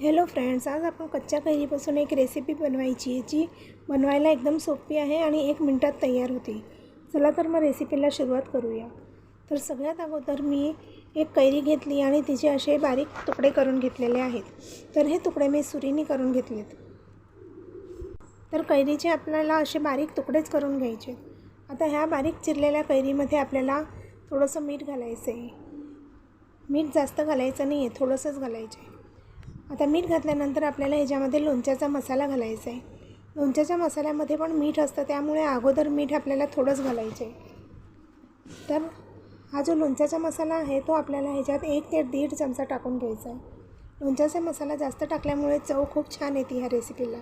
Hello friends आज आपण कच्च्या कैरीपासून एक रेसिपी बनवायची आहे जी बनवायला एकदम सोपी आहे आणि एक मिनटात तयार होते. चला तर मग रेसिपीला सुरुवात करूया. तर सगळ्यात अगोदर मी एक कैरी घेतली आणि तिचे असे बारीक तुकडे करून घेतलेले आहेत. तर हे तुकडे मी सुरीने करून घेतलेत. तर कैरीचे आपल्याला असे बारीक तुकडेच करून घ्यायचे. आता ह्या बारीक चिरलेल्या कैरीमध्ये आपल्याला थोडंसं मीठ घालायचं आहे मीठ जास्त घालायचं नाही आहे थोडंसंच घालायचं आहे आता मीठ घातल्यानंतर आपल्याला ह्याच्यामध्ये लोणच्याचा मसाला घालायचा आहे. लोणच्याच्या मसाल्यामध्ये पण मीठ असतं त्यामुळे अगोदर मीठ आपल्याला थोडंच घालायचं आहे. तर हा जो लोणच्याचा मसाला आहे तो आपल्याला ह्याच्यात एक ते दीड चमचा टाकून घ्यायचा आहे. लोणच्याचा मसाला जास्त टाकल्यामुळे चव खूप छान येते ह्या रेसिपीला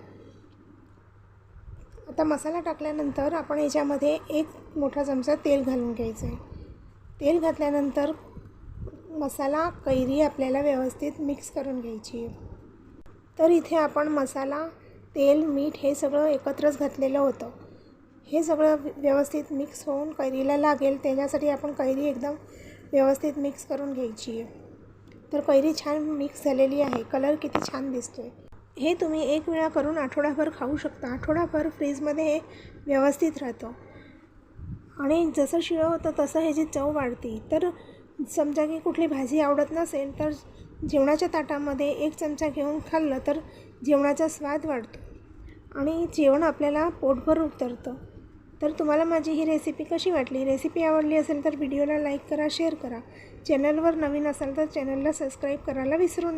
आता मसाला टाकल्यानंतर आपण ह्याच्यामध्ये एक मोठा चमचा तेल घालून घ्यायचं आहे. तेल घातल्यानंतर मसाला कैरी आपल्याला व्यवस्थित मिक्स करून घ्यायची. आहे तर इथे आपण मसाला तेल मीठ हे सगळं एकत्रच घातलेलं होतं. हे सगळं व्यवस्थित मिक्स होऊन कैरीला लागेल त्याच्यासाठी आपण कैरी एकदम व्यवस्थित मिक्स करून घ्यायची. आहे तर कैरी छान मिक्स झालेली आहे. कलर किती छान दिसतो आहे हे तुम्ही एक वेळा करून आठवडाभर खाऊ शकता. आठवडाभर फ्रीजमध्ये हे व्यवस्थित राहतं. आणि जसं शिळं होतं तसं ह्याची चव वाढते. तर समजा की कुठली भाजी आवडत नसेल तर जेवणाच्या ताटामध्ये एक चमचा घेऊन खाल्लं तर जेवणाचा स्वाद वाढतो आणि जेवण आपल्याला पोटभर उतरतं. तर तुम्हाला माझी ही रेसिपी कशी वाटली? रेसिपी आवडली असेल तर व्हिडिओला लाईक करा शेअर करा. चॅनलवर नवीन असाल तर चॅनलला सबस्क्राईब करायला विसरू नका.